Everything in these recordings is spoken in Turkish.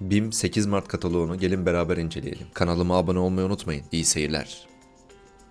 BİM 8 Mart kataloğunu gelin beraber inceleyelim. Kanalıma abone olmayı unutmayın. İyi seyirler.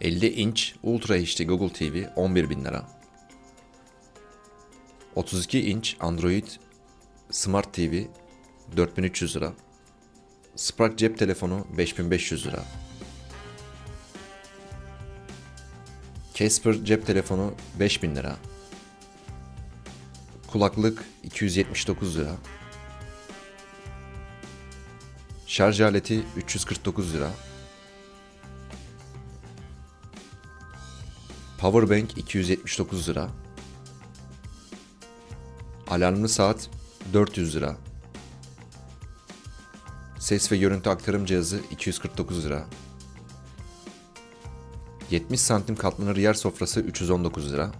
50 inç Ultra HD Google TV 11.000 lira. 32 inç Android Smart TV 4300 lira. Spark cep telefonu 5500 lira. Casper cep telefonu 5000 lira. Kulaklık 279 lira. Şarj aleti 349 lira. Powerbank 279 lira. Alarmlı saat 400 lira. Ses ve görüntü aktarım cihazı 249 lira. 70 santim katlanır yer sofrası 319 lira.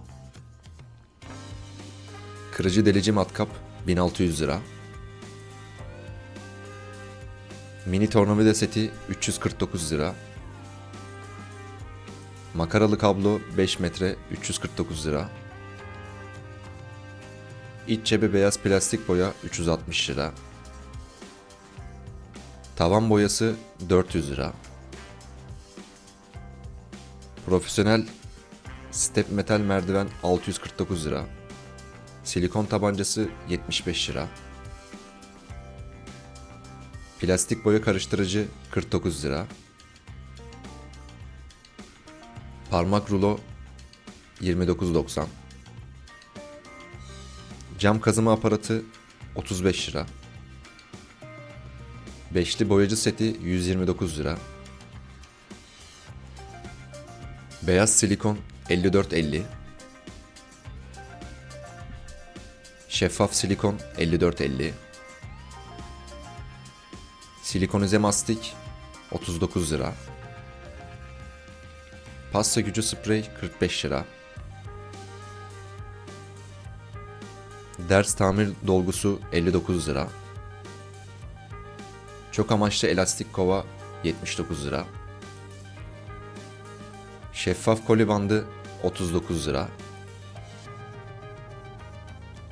Kırıcı delici matkap 1600 lira. Mini tornavida seti 349 lira. Makaralı kablo 5 metre 349 lira. İç cebe beyaz plastik boya 360 lira. Tavan boyası 400 lira. Profesyonel step metal merdiven 649 lira. Silikon tabancası 75 lira. Plastik boya karıştırıcı 49 lira. Parmak rulo 29.90. Cam kazıma aparatı 35 lira. Beşli boyacı seti 129 lira. Beyaz silikon 54.50. Şeffaf silikon 54.50. Silikonize mastik 39 lira. Pasta gücü sprey 45 lira. Ders tamir dolgusu 59 lira. Çok amaçlı elastik kova 79 lira. Şeffaf koli bandı 39 lira.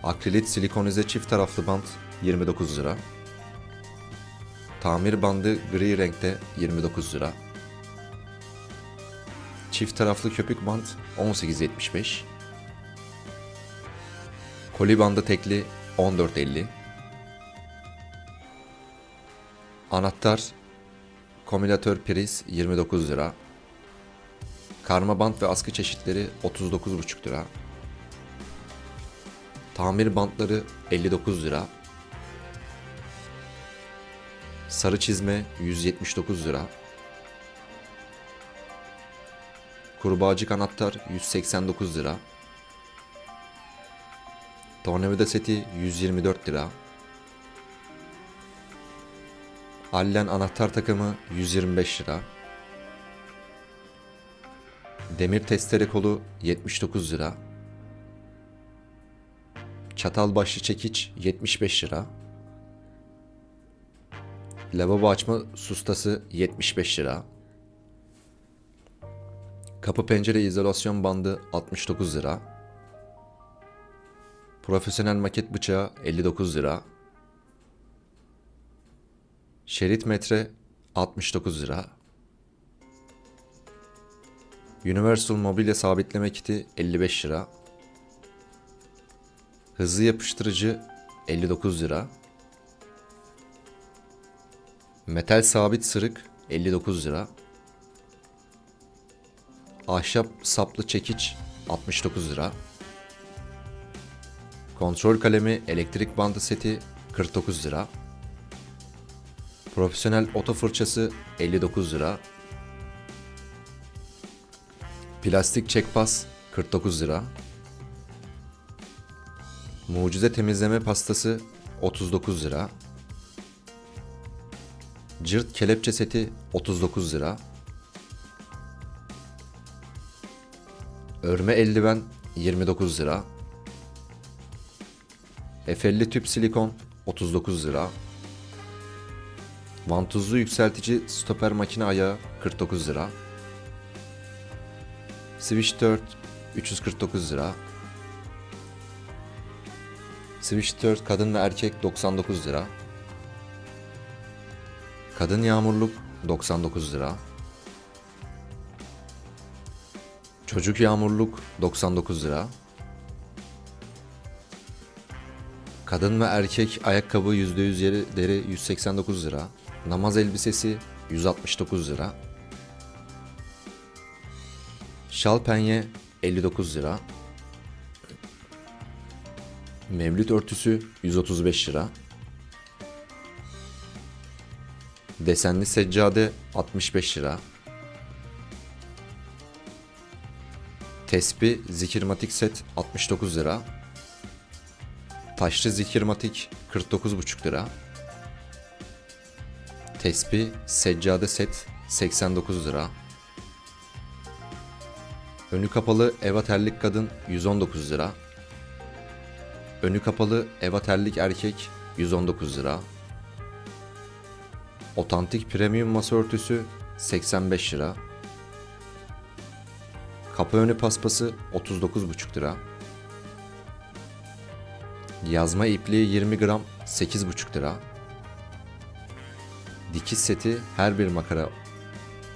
Akrilit silikonize çift taraflı bant 29 lira. Tamir bandı gri renkte 29 lira. Çift taraflı köpük bant 18.75. Koli bandı tekli 14.50. Anahtar komülatör priz 29 lira. Karma bant ve askı çeşitleri 39,5 lira. Tamir bantları 59 lira. Sarı çizme 179 lira. Kurbağacık anahtar 189 lira. Tornavida seti 124 lira. Allen anahtar takımı 125 lira. Demir testere kolu 79 lira. Çatal başlı çekiç 75 lira. Lavabo açma sustası 75 lira. Kapı pencere izolasyon bandı 69 lira. Profesyonel maket bıçağı 59 lira. Şerit metre 69 lira. Universal mobilya sabitleme kiti 55 lira. Hızlı yapıştırıcı 59 lira. Metal sabit sırık 59 lira. Ahşap saplı çekiç 69 lira. Kontrol kalemi elektrik bandı seti 49 lira. Profesyonel oto fırçası 59 lira. Plastik çekpas 49 lira. Mucize temizleme pastası 39 lira. Cırt kelepçe seti 39 lira. Örme eldiven 29 lira. Efelli tüp silikon 39 lira. Vantuzlu yükseltici stoper makine ayağı 49 lira. Switch 4 349 lira. Switch 4 kadın ve erkek 99 lira. Kadın yağmurluk 99 lira. Çocuk yağmurluk 99 lira. Kadın ve erkek ayakkabı %100 yeri deri 189 lira. Namaz elbisesi 169 lira. Şal penye 59 lira. Mevlüt örtüsü 135 lira. Desenli seccade 65 lira. Tesbih zikirmatik set 69 lira. Taşlı zikirmatik 49,5 lira. Tesbih seccade set 89 lira. Önü kapalı eva terlik kadın 119 lira. Önü kapalı eva terlik erkek 119 lira. Otantik premium masa örtüsü 85 lira. Kapı önü paspası 39,5 lira. Yazma ipliği 20 gram 8,5 lira. Dikiş seti her bir makara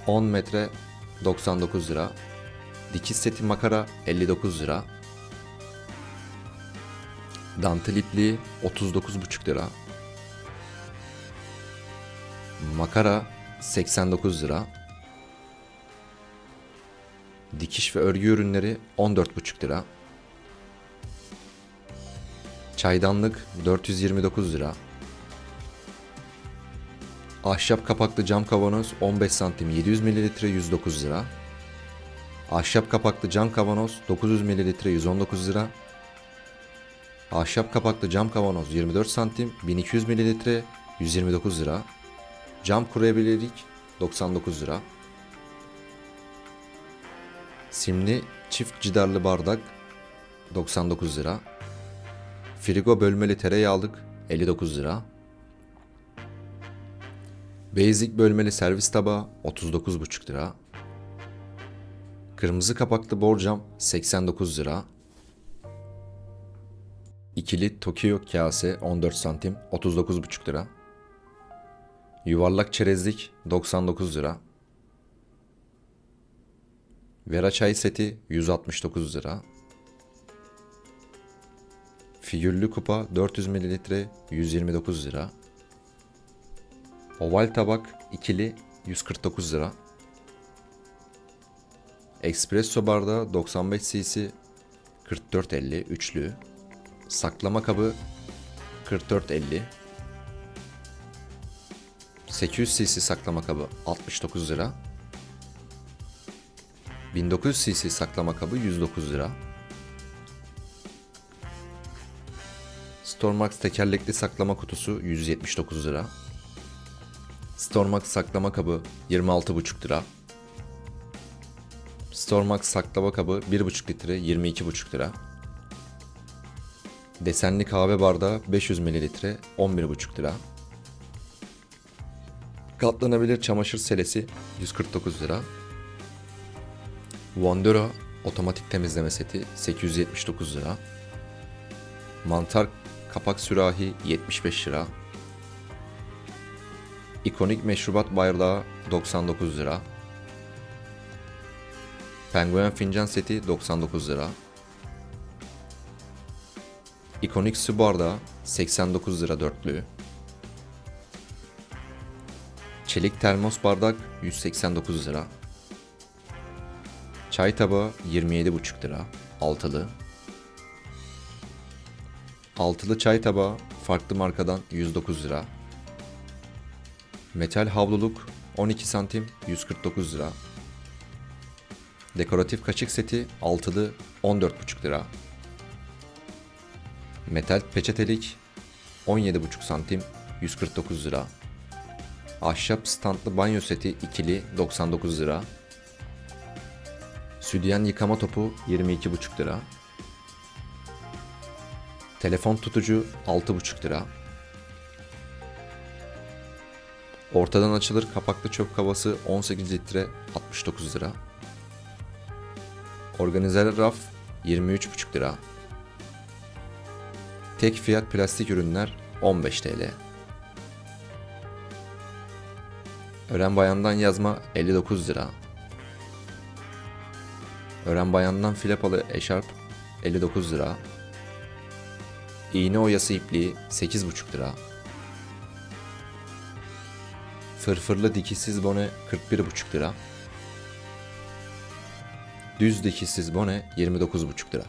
10 metre 99 lira. Dikiş seti makara 59 lira. Dantel ipliği 39,5 lira. Makara 89 lira. Dikiş ve örgü ürünleri 14,5 lira. Çaydanlık 429 lira. Ahşap kapaklı cam kavanoz 15 santim 700 ml 109 lira. Ahşap kapaklı cam kavanoz 900 ml 119 lira. Ahşap kapaklı cam kavanoz 24 santim 1200 ml 129 lira. Cam kuruyabilirlik 99 lira. Simli çift cidarlı bardak 99 lira. Frigo bölmeli tereyağlık 59 lira. Basic bölmeli servis tabağı 39,5 lira. Kırmızı kapaklı borcam 89 lira. İkili Tokyo kase 14 santim 39,5 lira. Yuvarlak çerezlik 99 lira. Vera çay seti 169 lira. Figürlü kupa 400 ml 129 lira. Oval tabak ikili 149 lira. Espresso bardağı 95 cc 44.50 üçlü. Saklama kabı 44.50. 800 cc saklama kabı 69 lira. 1900 cc saklama kabı 109 lira. Stormax tekerlekli saklama kutusu 179 lira. Stormax saklama kabı 26,5 lira. Stormax saklama kabı 1,5 litre 22,5 lira. Desenli kahve bardağı 500 ml 11,5 lira. Katlanabilir çamaşır selesi 149 lira. Wondero otomatik temizleme seti 879 lira. Mantar kapak sürahi 75 lira. İkonik meşrubat bardağı 99 lira. Penguen fincan seti 99 lira. İkonik su bardağı 89 lira dörtlü. Çelik termos bardak 189 lira. Çay tabağı 27,5 lira. Altılı. Altılı çay tabağı farklı markadan 109 lira. Metal havluluk 12 santim 149 lira. Dekoratif kaşık seti altılı 14,5 lira. Metal peçetelik 17,5 santim 149 lira. Ahşap standlı banyo seti ikili 99 lira. Südyen yıkama topu 22,5 lira. Telefon tutucu 6,5 lira. Ortadan açılır kapaklı çöp kovası 18 litre 69 lira. Organizer raf 23,5 lira. Tek fiyat plastik ürünler 15 TL. Ören bayandan yazma 59 lira. Ören bayandan filepalı eşarp 59 lira. İğne oyası ipliği 8,5 lira. Fırfırlı dikişsiz bone 41,5 lira. Düz dikişsiz bone 29,5 lira.